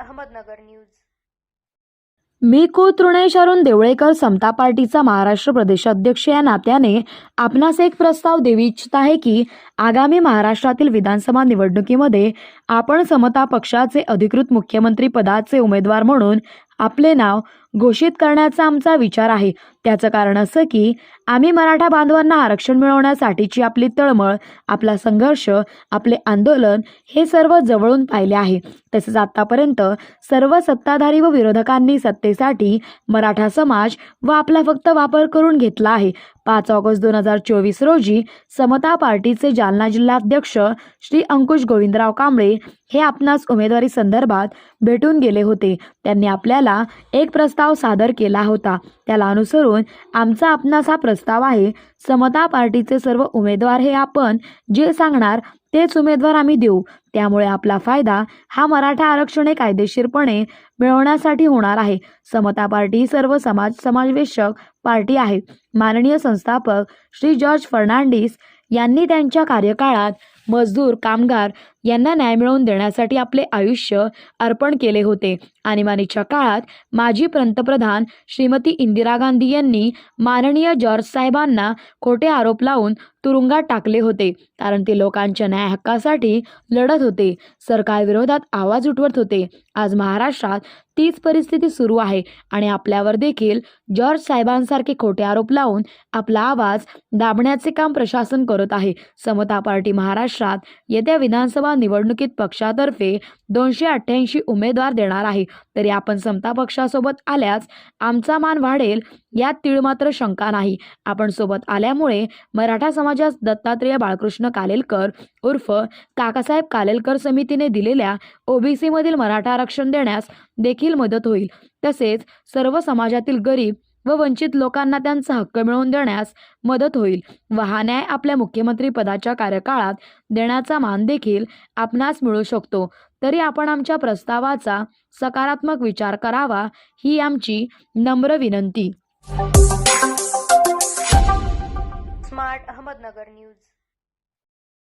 Ahmednagar news. मी कु तृणेश अरुण देवळेकर समता पार्टीचा महाराष्ट्र प्रदेशाध्यक्ष या नात्याने आपणास एक प्रस्ताव देऊ इच्छित आहे की आगामी महाराष्ट्रातील विधानसभा निवडणुकीमध्ये आपण समता पक्षाचे अधिकृत मुख्यमंत्री पदाचे उमेदवार म्हणून आपले नाव घोषित करण्याचा आमचा विचार आहे. त्याचं कारण असं की आम्ही मराठा बांधवांना आरक्षण मिळवण्यासाठीची आपली तळमळ आपला संघर्ष आपले आंदोलन हे सर्व जवळून पाहिले आहे. तसेच आतापर्यंत सर्व सत्ताधारी व विरोधकांनी सत्तेसाठी मराठा समाज व आपला फक्त वापर करून घेतला आहे. पाच ऑगस्ट दोन हजार चोवीस रोजी समता पार्टीचे जालना जिल्हाध्यक्ष श्री अंकुश गोविंदराव कांबळे हे आपणास उमेदवारी संदर्भात भेटून गेले होते. त्यांनी आपल्याला एक प्रस्ताव सादर केला होता. त्याला अनुसरून आमचा आपणास हा प्रस्ताव आहे. समता पार्टीचे सर्व उमेदवार हे आपण जे सांगणार तेच उमेदवार आम्ही देऊ. त्यामुळे आपला फायदा हा मराठा आरक्षण हे कायदेशीरपणे मिळवण्यासाठी होणार आहे. समता पार्टी ही सर्व समाज समावेशक पार्टी आहे. माननीय संस्थापक श्री जॉर्ज फर्नांडिस यांनी त्यांच्या कार्यकाळात मजदूर कामगार यांना न्याय मिळवून देण्यासाठी आपले आयुष्य अर्पण केले होते. आणीबाणीच्या काळात माजी पंतप्रधान श्रीमती इंदिरा गांधी यांनी माननीय जॉर्ज साहेबांना खोटे आरोप लावून तुरुंगात टाकले होते. कारण ते लोकांच्या न्याय हक्कासाठी लढत होते. सरकारविरोधात आवाज उठवत होते. आज महाराष्ट्रात तीच परिस्थिती सुरू आहे आणि आपल्यावर देखील जॉर्ज साहेबांसारखे खोटे आरोप लावून आपला आवाज दाबण्याचे काम प्रशासन करत आहे. समता पार्टी महाराष्ट्रात येत्या विधानसभा निवडणुकीत पक्षातर्फे दोनशे अठ्ठ्याऐंशी उमेदवार देणार आहे. तरी आपण समता पक्षासोबत आल्यास आमचा मान वाढेल यात तीळ मात्र शंका नाही. आपण सोबत आल्यामुळे मराठा समाजास दत्तात्रेय बाळकृष्ण कालेलकर उर्फ काकासाहेब कालेलकर समितीने दिलेल्या ओबीसीमधील मराठा आरक्षण देण्यास देखील मदत होईल. तसेच सर्व समाजातील गरीब व वंचित लोकांना त्यांचा हक्क मिळवून देण्यास मदत होईल. व हा न्याय आपल्या मुख्यमंत्री पदाच्या कार्यकाळात देण्याचा मान देखील आपणास मिळू शकतो. तरी आपण आमच्या प्रस्तावाचा सकारात्मक विचार करावा ही आमची नम्र विनंती. Smart Ahmednagar news.